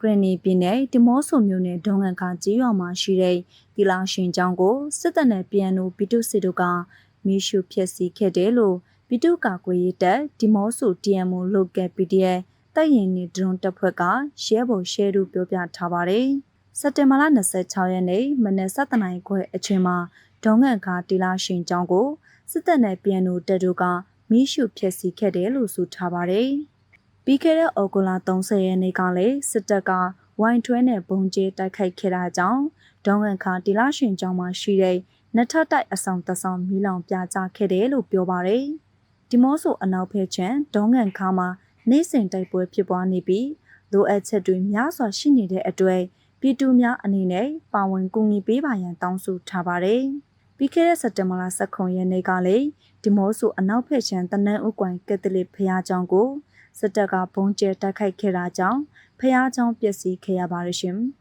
ဂရနီပြည်နယ်ဒီမော့ဆိုမြို့နယ်ဒေါငန်ခါကြီးရွာမှာရှိတဲ့တီလာရှင်ကျောင်းကိုစစ်တပ်နဲ့ PNO ပြည်သူစစ်တို့ကမီးရှို့ဖျက်ဆီးခဲ့တယ်လို့ပြည်သူ့ကာကွယ်ရေးတပ်ဒီမော့ဆို DMO Local PDF တပ်ရင်နေဒရုန်းတပ်ဖွဲ့ကရဲဘော်ရှဲတို့ပြောပြထားပါတယ်။စက်တင်ဘာလ26ရက်နေ့မနက်7:00နာရီခွဲအချိန်မှာဒေါငန်ခါတီလာရှင်ကျောင်းကိုစစ်တပ်နဲ့ PNO တပ်တို့ကမီးရှို့ဖျက်ဆီးခဲ့တယ်လို့ဆိုထားပါတယ်။ ပြီးခဲ့တဲ့ဩဂုတ်လ30ရက်နေ့ကလည်းစစ်တပ်ကဝိုင်းထွဲနဲ့ဘုံကျဲတိုက်ခိုက်ခဲ့တာကြောင့်ဒေါငန်ခါတီလာရှင်ကျောင်းမှာရှိတဲ့နထတိုက်အဆောင်တဆောင်မီးလောင်ပြကြခဲ့တယ်လို့ပြောပါတယ်။ဒီမော့ဆိုအနောက်ဖက်ချန်ဒေါငန်ခါမှာနေစဉ်တိုက်ပွဲဖြစ်ပွားနေပြီးလိုအပ်ချက်တွေများစွာရှိနေတဲ့အတွက်ပြည်သူများအနေနဲ့ပါဝင်ကူညီပေးပါရန်တောင်းဆိုထားပါတယ်။ပြီးခဲ့တဲ့စက်တင်ဘာလ19ရက်နေ့ကလည်းဒီမော့ဆိုအနောက်ဖက်ချန်တနန်းဥကွိုင်ကက်သလစ်ဖျားကျောင်းကို စစ်တပ်ကဘုံကျဲတိုက်ခိုက်ခဲ့တာကြောင့်ဖျားကျောင်းပျက်စီးခဲ့ရပါတယ်ရှင်။